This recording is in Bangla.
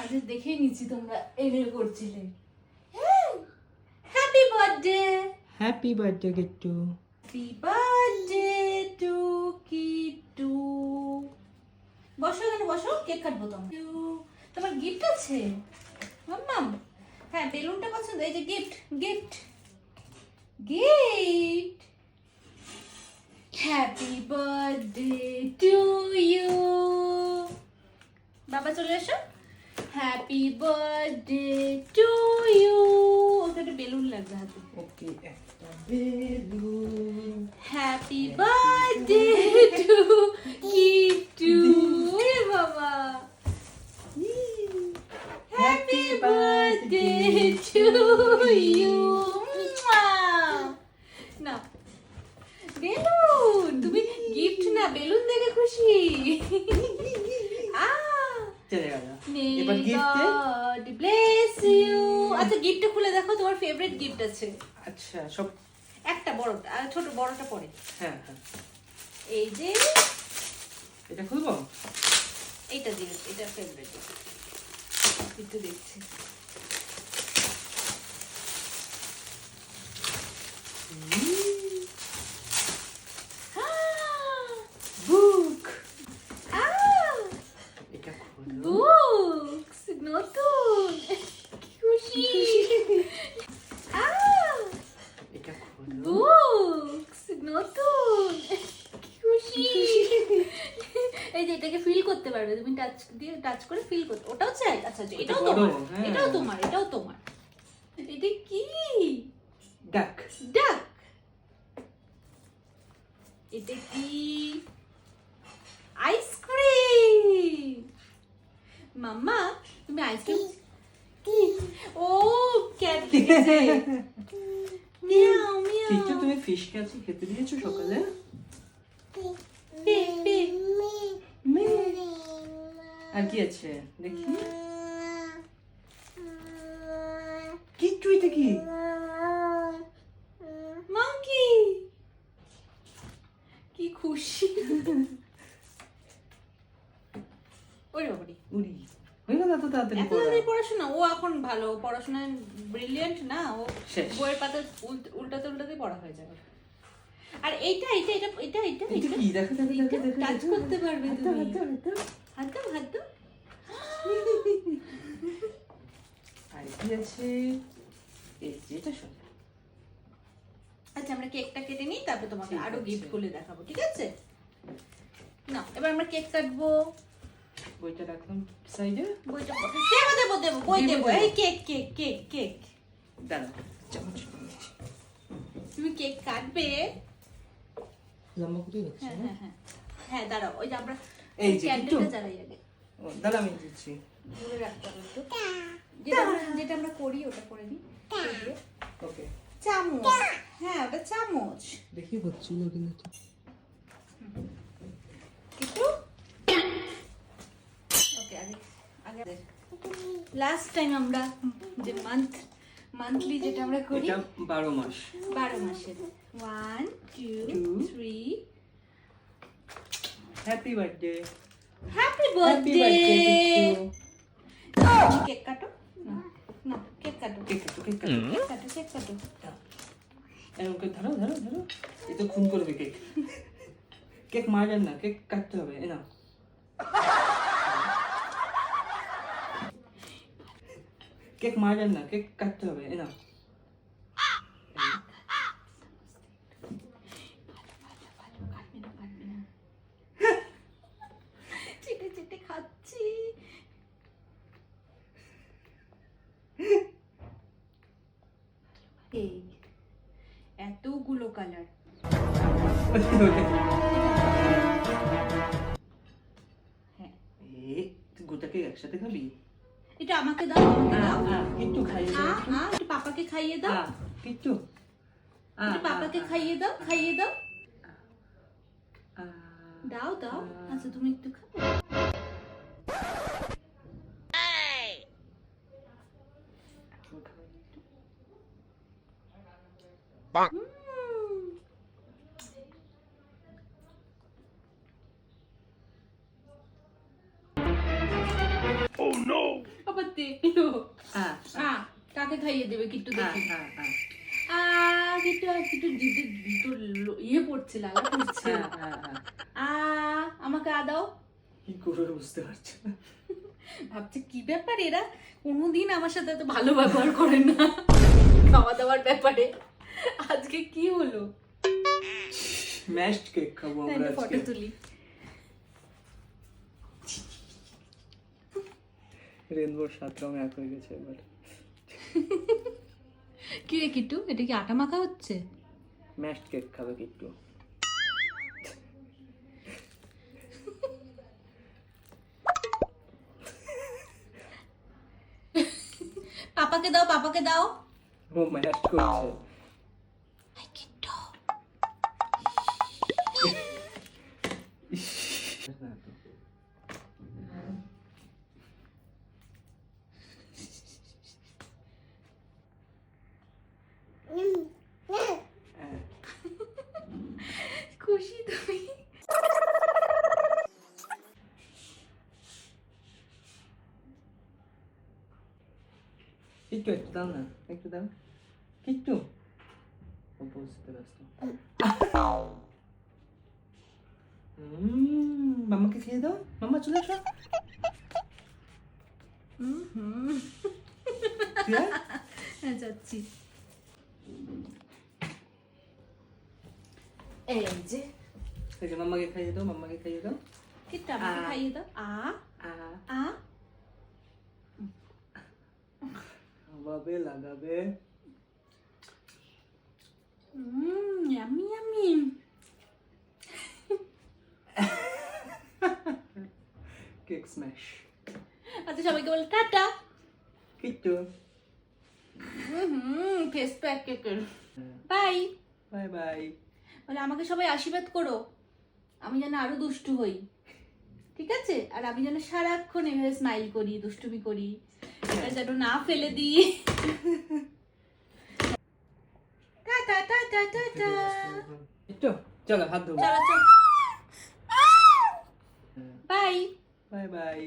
মাঝে দেখেই নিচ্ছি তোমরা এমএল করছিলে। Happy birthday happy birthday Gittu happy birthday to Kitu বসো এখানে বসো কেক কাটবো তোমার তোমার গিফট আছে? মাম্মাম হ্যাঁ বেলুনটা পছন্দ এই যে gift gift gift happy birthday to you বাবা চলে এসো। হ্যাপি বার্থডে টু ইউ ওখানে বেলুন লাগবে হাতে। ওকে একটা balloon. Happy birthday to Kitu ওরে বাবা। হ্যাপি বার্থডে টু ইউ না। বেলুন। তুমি গিফট না বেলুন দেখে খুশি। আহ। চলে গেল। এবার আচ্ছা গিফটটা খুলে দেখো তোমার ফেভারিট গিফট আছে। আচ্ছা সব একটা বড়টা আর ছোট বড়টা পরে। হ্যাঁ হ্যাঁ। এই যে এটা খুলবো? এইটা দিয়ে এটা ফেভারিট একটু দেখছি বুক এটা খুলবো বুকস নতুন কি খুশি আহ এটা খুলবো বুকস নতুন কি খুশি এই যে এটাকে ফিল করতে পারবে তুমি টাচ দিয়ে টাচ করে ফিল করতে ওটাও চাই আচ্ছা এটাও তোমার হ্যাঁ। এটাও তোমার এটাও তোমার। এটা কি? ডাক ডাক এটা কি? আইসক্রিম মাম্মা তুমি আইসক্রিম কি? ও ক্যাট মিয়াও মিয়াও। কিট্টু তুমি ফিশ কাছে খেতে দিয়েছ সকালে? আর কি আছে? দেখি। কিট্টু এটা কি? মাঙ্কি কি খুশি। ওরে বাবারে উড়ি। হয়ে গেল এত তাড়াতাড়ি পড়া। পড়াশোনা ও এখন ভালো পড়াশোনায় ব্রিলিয়েন্ট না ও বইয়ের পাতা উল্ট- উল্টাতে উল্টাতে পড়া হয়ে যাবে। আর এইটা এটা এটা এটা এটা এটা কি? দেখো দেখো দেখো দেখো টাচ করতে পারবে তুমি। হাত দাও, হাত দাও। এটা শোন আচ্ছা আমরা কেকটা কেটে নিই তারপর তোমাকে আরও গিফট খুলে দেখাবো ঠিক আছে? না এবার আমরা কেক কাটবো। বইটা রাখলাম সাইডে। বইটা দেবো দেবো দেবো বই দেবো। এই কেক কেক কেক কেক। দাঁড়াও চামচ তুমি কেক কাটবে। লম্বা করে হ্যাঁ হ্যাঁ? হ্যাঁ হ্যাঁ। দাঁড়াও ওই যে আমরা এই যে ক্যান্ডেলটা জ্বালাই আগে। দাঁড়া আমি দিচ্ছি। রাখতে হবে যেটা আমরা যেটা আমরা করি ওটা করে নিই ওকে। চামচ। হ্যাঁ ওটা চামচ। দেখি হচ্ছিল কিনা তো। একটু। ওকে আগে আগে লাস্ট টাইম আমরা যে মান্থ মান্থলি যেটা আমরা করি এটা বারো মাস। বারো মাসের। One two Two. Three happy birthday happy birthday cake কাটো? না কেক কাটো। কেক কাটো কেক কাটো কেক কাটো কেক কাটো। এরকম করে ধরো ধরো ধরো। এ তো খুন করবে কেক কেক মারবেন না কেক কাটতে হবে এ না কেক মারবেন না কেক কাটতে হবে এ না ভালো কাটবে না কাটবে না চেটে চেটে খাচ্ছি এই এতগুলো কালার হ্যাঁ তুই একসাথে খাবি এটা আমাকে দাও। দাও একটু খাইয়ে দাও। একটু পাপাকে খাইয়ে দাও। আ, কিট্টু আ, একটু পাপাকে আ, আ, খাইয়ে দাও খাইয়ে দাও। দাও দাও। আচ্ছা তুমি একটু খাও। আ। আ খাইয়ে দেবে কিট্টু দেখি। আ আ। আ কিট্টু আর কিট্টু জিভে ভিতর ইয়ে পড়ছে লাগা পড়ছে। আ, আ, আ। আ আমাকে আ দাও। কি করবে বুঝতে পারছি না। ভাবছে কি ব্যাপার এরা? কোনোদিন আমার সাথে এত ভালো ব্যবহার করে না। খাওয়া দাওয়ার ব্যাপারে। আজকে কি হলো? ম্যাশড কেক খাব আমরা ফটো তুলি। রেনবোর সাত রং এক হয়ে গেছে এবার। কি রে কিট্টু? এটা কি আটা মাখা হচ্ছে? ম্যাশড কেক খাবে একটু পাপাকে দাও পাপাকে দাও। ও ম্যাশড করছে। খুশি তুমি? একটু একটু দাও না একটু দাও। ও বসতে ব্যস্ত। উম, খেয়ে দাও। মাম্মা চলে আসো। হুম। হ্যাঁ যাচ্ছি। এই যে এই যে মাম্মাকে খাইয়ে দাও মাম্মাকে খাইয়ে দাও কিট্টু আমাকে। খাইয়ে দাও আ আ আ খাওয়াবে লাগাবে হুম ইয়ামি ইয়ামি কেক স্ম্যাশ আচ্ছা সবাইকে বল টাটা কিট্টু হুম ফেস প্যাক কেকের বাই বাই বাই বলে আমাকে সবাই আশীর্বাদ করো। আমি যেন আরও দুষ্টু হই। ঠিক আছে? আর আমি যেন সারাক্ষণ এভাবে স্মাইল করি দুষ্টুমি করি। এটা যেন না ফেলে দিই। টাটা টাটা টাটা চলো হাত চলো চলো। By bye by